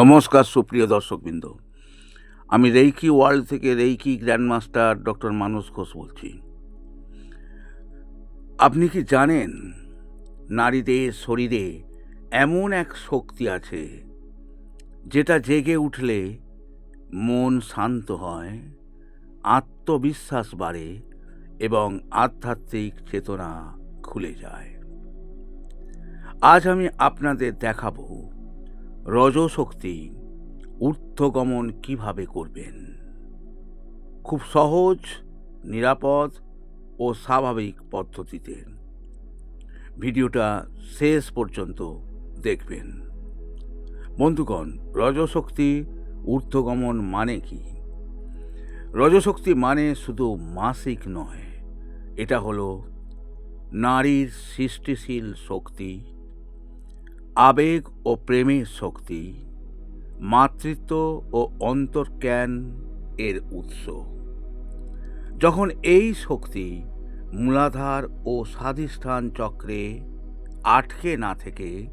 নমস্কার সুপ্রিয় দর্শকবৃন্দ। আমি রেইকি ওয়ার্ল্ড থেকে Reiki grandmaster doctor Manas Ghosh বলছি। আপনি কি জানেন, নারীদের শরীরে এমন এক শক্তি আছে, যেটা জেগে উঠলে মন শান্ত হয়, আত্মবিশ্বাস বাড়ে এবং আধ্যাত্মিক চেতনা খুলে যায়। আজ আমি আপনাদের দেখাবো রজশক্তি ঊর্ধ্বগমন কীভাবে করবেন? খুব সহজ, নিরাপদ ও স্বাভাবিক পদ্ধতিতে। ভিডিওটা শেষ পর্যন্ত দেখবেন। বন্ধুগণ, রজশক্তি ঊর্ধ্বগমন মানে কি? রজশক্তি মানে শুধু মাসিক নয়, এটা হলো নারীর সৃষ্টিশীল শক্তি। আবেগ ও প্রেমের শক্তি, মাতৃত্ব ও অন্তর্জ্ঞান এর উৎস। যখন এই শক্তি মূলাধার ও স্বাধিষ্ঠান চক্রে আটকে না থেকে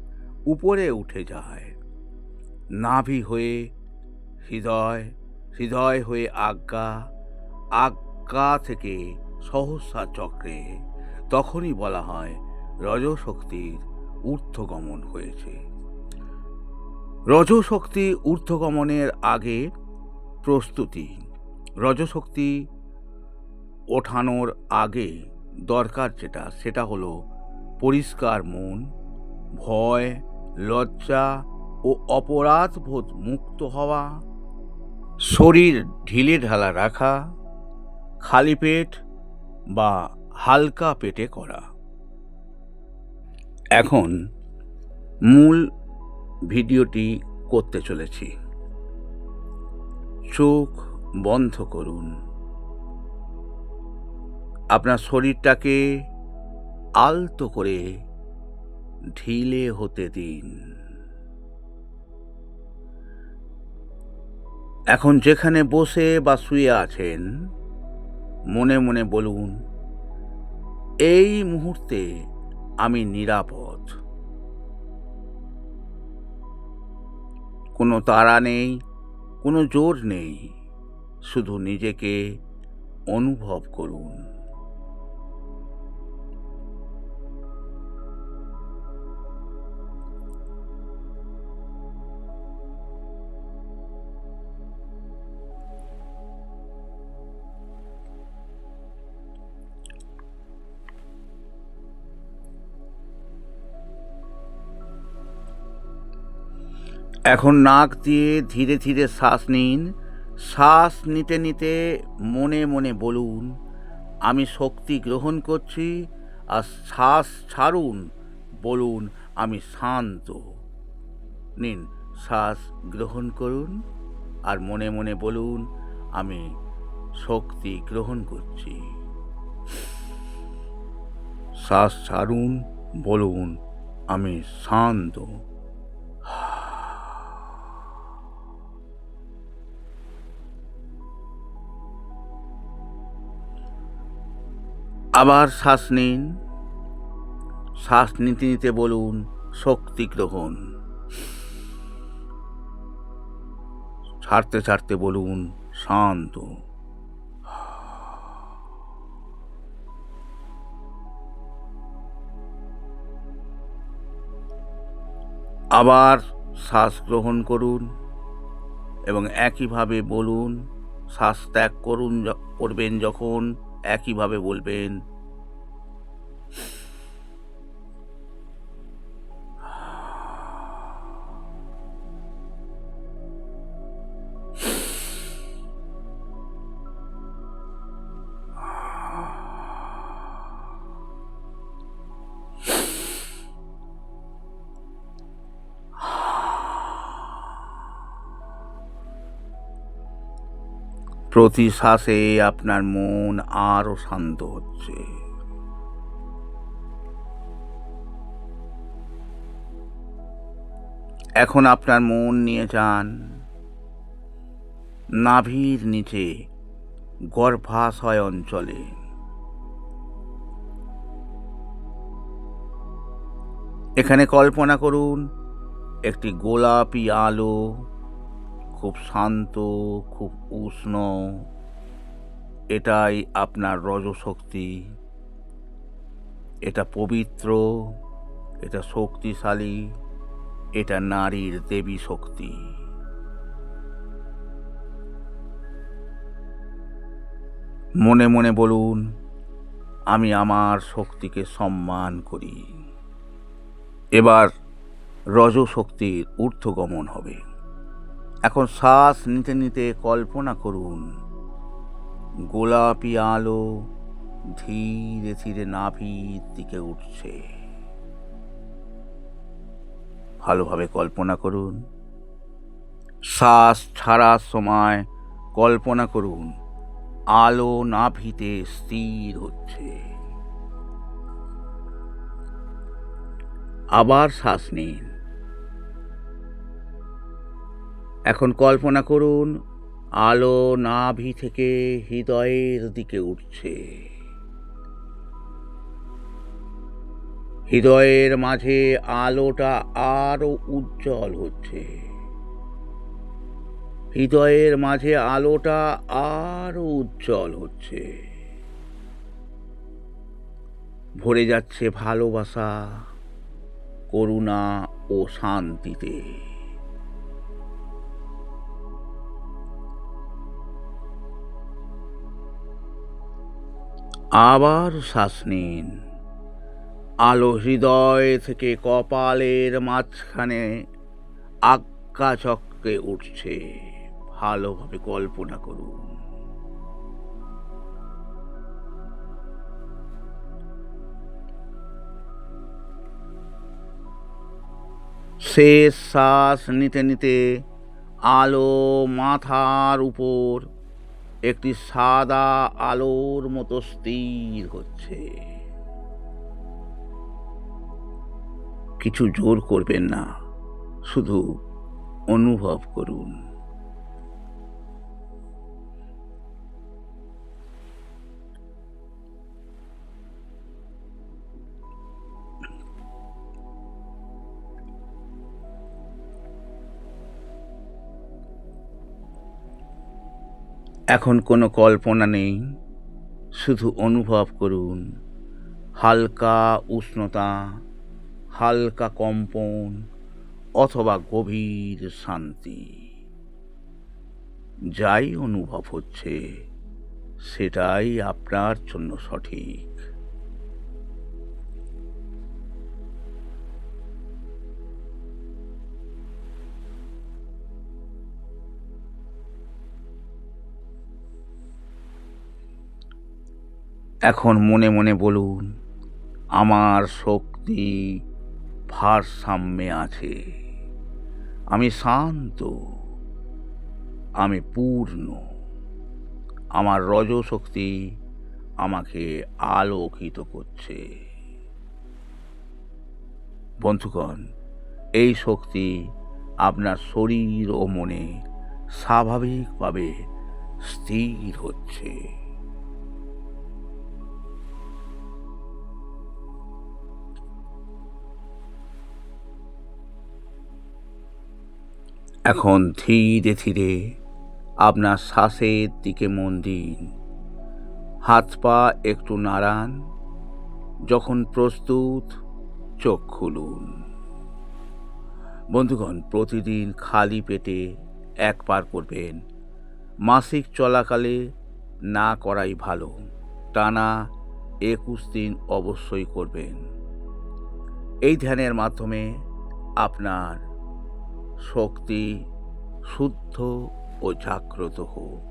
উপরে উঠে যায়, নাভি হয়ে হৃদয় হৃদয় হয়ে আজ্ঞা আজ্ঞা থেকে সহস্রা চক্রে তখনই বলা হয় রজশক্তির ঊর্ধ্বগমন হয়েছে। রজশক্তি ঊর্ধ্বগমনের আগে প্রস্তুতি। রজশক্তি ওঠানোর আগে দরকার যেটা, সেটা হলো পরিষ্কার মন, ভয়, লজ্জা ও অপরাধবোধ মুক্ত হওয়া, শরীর ঢিলে ঢালা রাখা, খালি পেট বা হালকা পেটে করা। এখন মূল ভিডিওটি করতে চলেছি। চোখ বন্ধ করুন। আপনার শরীরটাকে আলতো করে ঢিলে হতে দিন। এখন যেখানে বসে বা শুয়ে আছেন, মনে মনে বলুন, এই মুহূর্তে আমি নিরাপদ। কোনো তারা নেই কোনো জোর নেই শুধু নিজেকে অনুভব করুন। এখন নাক দিয়ে ধীরে ধীরে শ্বাস নিন। শ্বাস নিতে নিতে মনে মনে বলুন, আমি শক্তি গ্রহণ করছি আর শ্বাস ছাড়ুন, বলুন, আমি শান্ত। নিন, শ্বাস গ্রহণ করুন আর মনে মনে বলুন, আমি শক্তি গ্রহণ করছি। শ্বাস ছাড়ুন, বলুন, আমি শান্ত। আবার শ্বাস নিন। শ্বাস নিতে নিতে বলুন, শক্তি গ্রহণ। ছাড়তে ছাড়তে বলুন, শান্ত। আবার শ্বাস গ্রহণ করুন এবং একইভাবে বলুন, শ্বাস ত্যাগ করুন করবেন যখন, একইভাবে বলবেন প্রতি শ্বাসে আপনার মন আরও শান্ত হচ্ছে। এখন আপনার মন নিয়ে যান। নাভির নিচে গর্ভাশয় অঞ্চলে। এখানে কল্পনা করুন, একটি গোলাপি আলো খুব শান্ত, খুব উষ্ণ। এটাই আপনার রজশক্তি। এটা পবিত্র, এটা শক্তিশালী। এটা নারীর দেবী শক্তি। মনে মনে বলুন, আমি আমার শক্তিকে সম্মান করি। এবার রজশক্তির ঊর্ধ্বগমন হবে। এখন শ্বাস নিতে নিতে কল্পনা করুন, গোলাপি আলো ধীরে ধীরে নাভির দিকে উঠছে। ভালোভাবে কল্পনা করুন। শ্বাস ছাড়ার সময় কল্পনা করুন, আলো নাভিতে স্থির হচ্ছে। আবার শ্বাস নিন। এখন কল্পনা করুন, আলো নাভি থেকে হৃদয়ের দিকে উঠছে। হৃদয়ের মাঝে আলোটা আরও উজ্জ্বল হচ্ছে। হৃদয়ের মাঝে আলোটা আরও উজ্জ্বল হচ্ছে। ভরে যাচ্ছে ভালোবাসা, করুণা ও শান্তিতে। আবার শ্বাস নিন। আলো হৃদয় থেকে কপালের মাঝখানে আজ্ঞা চক্রে উঠছে। ভালোভাবে কল্পনা করুন। শেষ শ্বাস নিতে নিতে আলো মাথার উপর একটি সাদা আলোর মতো স্থির হচ্ছে। কিছু জোর করবেন না। শুধু অনুভব করুন। এখন কোনো কল্পনা নেই, শুধু অনুভব করুন। হালকা উষ্ণতা হালকা কম্পন অথবা গভীর শান্তি। যাই অনুভব হচ্ছে, সেটাই আপনার জন্য সঠিক। এখন মনে মনে বলুন, আমার শক্তি ভারসাম্যে আছে। আমি শান্ত, আমি পূর্ণ। আমার রজশক্তি আমাকে আলোকিত করছে। বন্ধুগণ, এই শক্তি আপনার শরীর ও মনে স্বাভাবিকভাবে স্থির হচ্ছে। এখন ধীরে ধীরে আপনার শ্বাসের দিকে মন দিন। হাত পা একটু নাড়ান, যখন প্রস্তুত চোখ খুলুন। বন্ধুগণ, প্রতিদিন খালি পেটে একবার করবেন। মাসিক চলাকালে না করাই ভালো। টানা একুশ দিন অবশ্যই করবেন। এই ধ্যানের মাধ্যমে আপনার শক্তি শুদ্ধ ও জাগ্রত হোক।